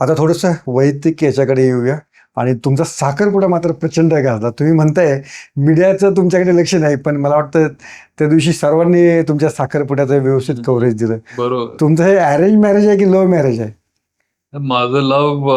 आता थोडंसं वैयक्तिक याच्याकडे येऊया. आणि तुमचा साखरपुडा मात्र प्रचंड गाजला तुम्ही म्हणताय मीडियाचं तुमच्याकडे लक्ष नाही पण मला वाटतं त्या दिवशी सर्वांनी तुमच्या साखरपुड्याचं व्यवस्थित कव्हरेज दिलं. बरोबर. तुमचं हे अरेंज मॅरेज आहे की लव्ह मॅरेज आहे? माझं लव्ह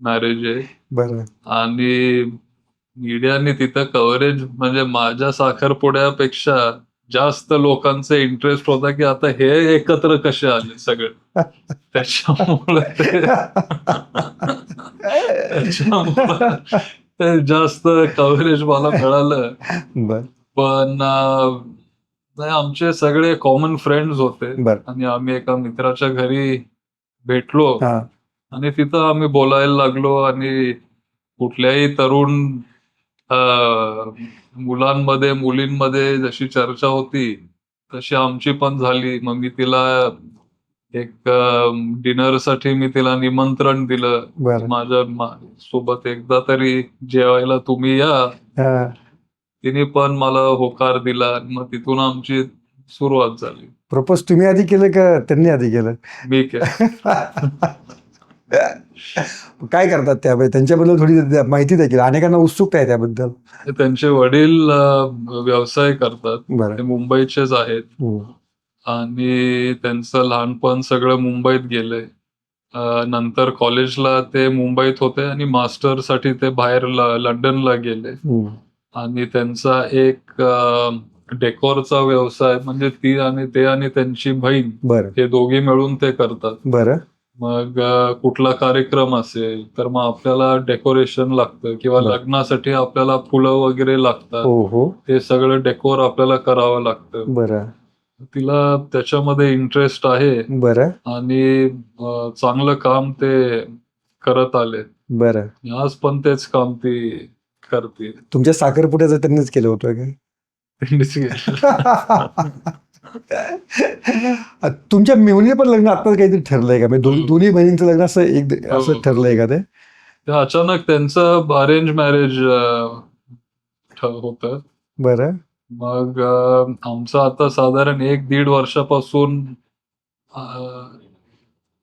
मॅरेज आहे. बरं. आणि मीडियाने तिथं कव्हरेज म्हणजे माझ्या साखरपुड्यापेक्षा जास्त लोकांचा इंटरेस्ट होता की आता हे एकत्र कसे आले सगळे? त्याच्यामुळे त्याच्यामुळे जास्त कव्हरेज मला मिळालं. पण नाही आमचे सगळे कॉमन फ्रेंड्स होते. आणि आम्ही एका मित्राच्या घरी भेटलो. आणि तिथं आम्ही बोलायला लागलो आणि कुठल्याही तरुण मुलांमध्ये मुलींमध्ये जशी चर्चा होती तशी आमची पण झाली. मग मी तिला एक डिनरसाठी मी तिला निमंत्रण दिलं. माझ्या मा- सोबत एकदा तरी जेवायला तुम्ही या. तिने पण मला होकार दिला. आणि मग तिथून आमची सुरुवात झाली. प्रपोज तुम्ही आधी केलं का त्यांनी आधी केलं? मी काय काय करतात त्या? बाई? त्यांच्याबद्दल थोडी माहिती की अनेकांना उत्सुकता आहे त्याबद्दल. त्यांचे वडील व्यवसाय करतात. ते मुंबईचेच आहेत. हम्म. आणि त्यांचं लहानपण सगळं मुंबईत गेलंय. नंतर कॉलेजला ते मुंबईत होते आणि मास्टरसाठी ते बाहेर लंडनला गेले. हम्म. आणि त्यांचा एक डेकोरचा व्यवसाय म्हणजे ती आणि ते आणि त्यांची बहीण हे दोघी मिळून ते करतात. बरं. मग कुठला कार्यक्रम असेल तर मग आपल्याला डेकोरेशन लागतं किंवा. लग्नासाठी आपल्याला फुलं वगैरे लागतात. हो हो. ते सगळं डेकोर आपल्याला करावं लागतं. बरं. तिला त्याच्यामध्ये इंटरेस्ट आहे. बरं. आणि चांगलं काम ते करत आले. बरं. आज पण तेच काम ती करते. तुमच्या साखरपुड्याचं त्यांनीच केलं होतं काय तुमच्या मेहुणी पण लग्न आता काहीतरी ठरलंय का? म्हणजे. दोन्ही बहिणींचं लग्न असं एक असं हो. ठरलंय का ते? अचानक त्यांचं अरेंज मॅरेज होतं. बरं. मग आमचं आता साधारण एक दीड वर्षापासून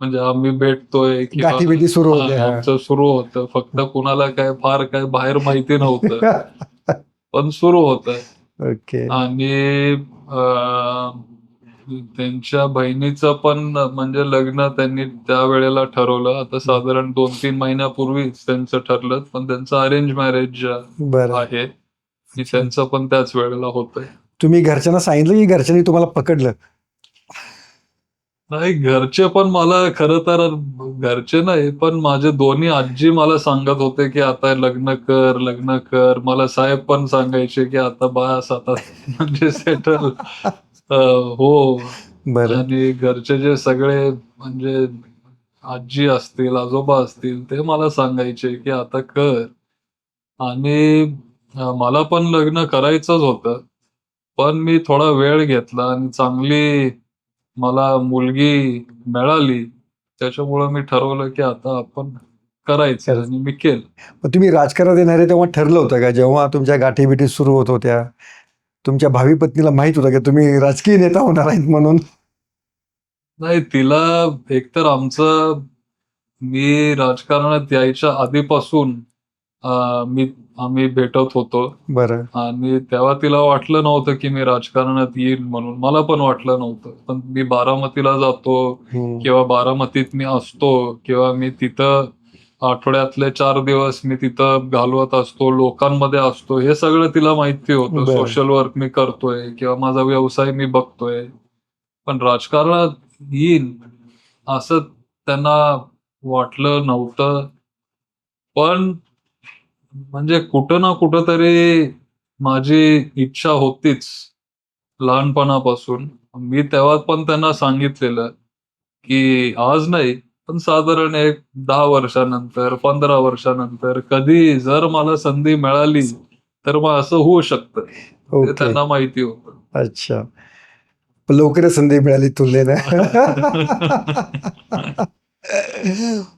म्हणजे आम्ही भेटतोय गाठीभेटी सुरू होते. आमचं सुरू होतं. फक्त कुणाला काय फार काय बाहेर माहिती नव्हतं. पण सुरू होतं. ओके. आणि त्यांच्या बहिणीचं पण म्हणजे लग्न त्यांनी त्यावेळेला ठरवलं. आता साधारण दोन तीन महिन्यापूर्वीच त्यांचं ठरलं पण त्यांचं अरेंज मॅरेज आहे. की त्यांचं पण त्याच वेळेला होतंय. तुम्ही घरच्यांना सांगितलं की घरच्यांनी तुम्हाला पकडलं? नाही घरचे पण मला खरं तर घरचे नाही पण माझे दोन्ही आजी मला सांगत होते की आता लग्न कर लग्न कर. मला साहेब पण सांगायचे की आता बास आता म्हणजे सेटल हो. आणि घरचे जे सगळे म्हणजे आजी असतील आजोबा असतील ते मला सांगायचे की आता कर. आणि मला पण लग्न करायचंच होतं. पण मी थोडा वेळ घेतला आणि चांगली मला मुलगी मिळाली त्याच्यामुळं मी ठरवलं की आता आपण करायचं. आणि मी केलं. मग तुम्ही राजकारणात येणारे तेव्हा ठरलं होतं का? जेव्हा तुमच्या गाठीभेटी सुरू होत होत्या तुमच्या भावी पत्नीला माहीत होतं की तुम्ही राजकीय नेता होणार आहेत म्हणून? नाही तिला एकतर आमचं मी राजकारणात यायच्या आधीपासून अं, मी आम्ही भेटत होतो. बरं. आणि तेव्हा तिला वाटलं नव्हतं की मी राजकारणात येईल म्हणून. मला पण वाटलं नव्हतं. पण मी बारामतीला जातो हम्म. किंवा बारामतीत मी असतो किंवा मी तिथं आठवड्यातले चार दिवस मी तिथं घालवत असतो लोकांमध्ये असतो. हे सगळं तिला माहिती होतं. बरं. सोशल वर्क मी करतोय किंवा माझा व्यवसाय मी बघतोय. पण राजकारणात येईन असं त्यांना वाटलं नव्हतं. पण म्हणजे कुठं ना कुठं तरी माझी इच्छा होतीच लहानपणापासून. मी तेव्हा पण त्यांना सांगितलेलं की आज नाही पण साधारण एक दहा वर्षानंतर पंधरा वर्षानंतर कधी जर मला संधी मिळाली तर मग असं होऊ शकतं. त्यांना माहिती होतं. अच्छा. लवकरच संधी मिळाली तुलनेनं.